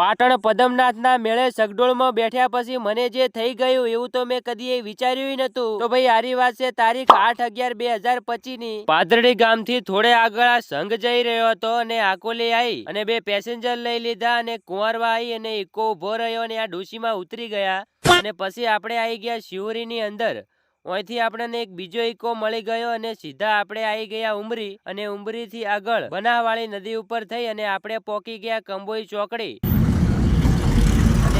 પાટણ પદમનાથના મેળે સગડોળમાં બેઠ્યા પછી મને જે થઈ ગયું એવું તો મેં કદી વિચાર્યું નતું તો ભાઈ આરી વાત તારીખ આઠ અગિયાર બે હજાર પચીસની પાદરડી ગામથી થોડે આગળ આ સંઘ જઈ રહ્યો હતો અને આકોલી આવી અને બે પેસેન્જર લઈ લીધા અને કુંવરવા આવી અને ઇકો ઊભો રહ્યો અને આ ડોશીમાં ઉતરી ગયા. અને પછી આપણે આવી ગયા શિવરીની અંદર. અહીંથી આપણને એક બીજો ઇકો મળી ગયો અને સીધા આપણે આવી ગયા ઉમરી અને ઉમરીથી આગળ. બનાવાળી નદી ઉપર થઈ અને આપણે પોકી ગયા કંબોઈ ચોકડી.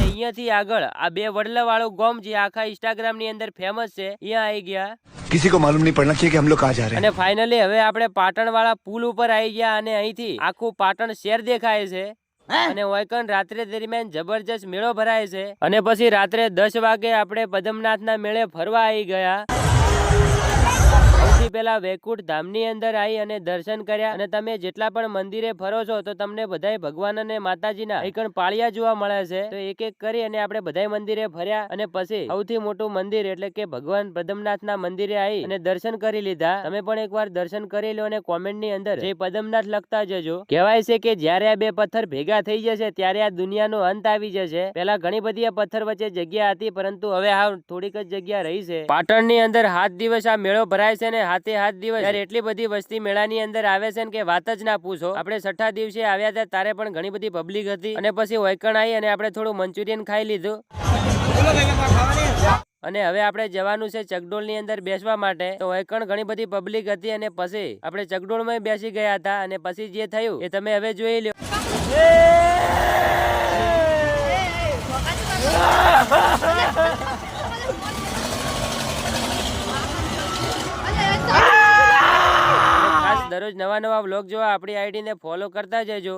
અને અહીંયાથી આગળ આ બે વડલા વાળું ગોમ જે આખા ઇન્સ્ટાગ્રામ ની અંદર ફેમસ છે અહીંયા આવી ગયા किसी को मालूम नहीं पड़ना चाहिए कि हम लोग कहाँ जा रहे हैं અને ફાઇનલી હવે આપણે પાટણ વાળા પુલ ઉપર આવી ગયા અને અહીંથી આખું પાટણ શહેર દેખાય છે અને વૈકન રાત્રે દરમિયાન જબરજસ્ત મેળો ભરાય છે અને પછી રાત્રે દસ વાગે આપણે પદમનાથના મેળે ફરવા આવી ગયા સૌથી વૈકુંઠ ધામની અંદર આવી અને દર્શન કર્યા અને તમે જેટલા પણ મંદિરે ફરો છો તો તમને બધા ભગવાન અને માતાજીના એકણ પાળિયા જોવા મળે છે. તો એક એક કરી અને આપણે બધા મંદિરે ફર્યા અને પછી સૌથી મોટું મંદિર એટલે કે ભગવાન પદમનાથના મંદિરે આવી અને દર્શન કરી લીધા. તમે પણ એકવાર દર્શન કરી લો અને કોમેન્ટની અંદર જે પદમનાથ લખતા જજો. કહેવાય છે કે જ્યારે આ બે પથ્થર ભેગા થઈ જશે ત્યારે આ દુનિયાનો અંત આવી જશે. પેલા ઘણી બધી પથ્થર વચ્ચે જગ્યા હતી, પરંતુ હવે હાવ થોડીક જ જગ્યા રહી છે. પાટણની અંદર હાથ દિવસ આ મેળો ભરાય છે અને હાથે હાથ દિવસ. એટલી બધી વસ્તી મેળાની અંદર આવે છે ને કે વાત જ ના પૂછો. આપણે છઠ્ઠા દિવસે આવ્યા હતા ત્યારે પણ ઘણી બધી પબ્લિક હતી. અને પછી વૈકણ આવી અને આપણે થોડું મંચુરિયન ખાઈ લીધું. અને હવે આપણે જવાનું છે ચકડોળની અંદર બેસવા માટે. તો વૈકણ ઘણી બધી પબ્લિક હતી અને પછી આપણે ચકડોળમાં બેસી ગયા હતા અને પછી જે થયું એ તમે હવે જોઈ લો દરરોજ નવા નવા બ્લોગ જોવા આપણી આઈડી ને ફોલો કરતા જજો.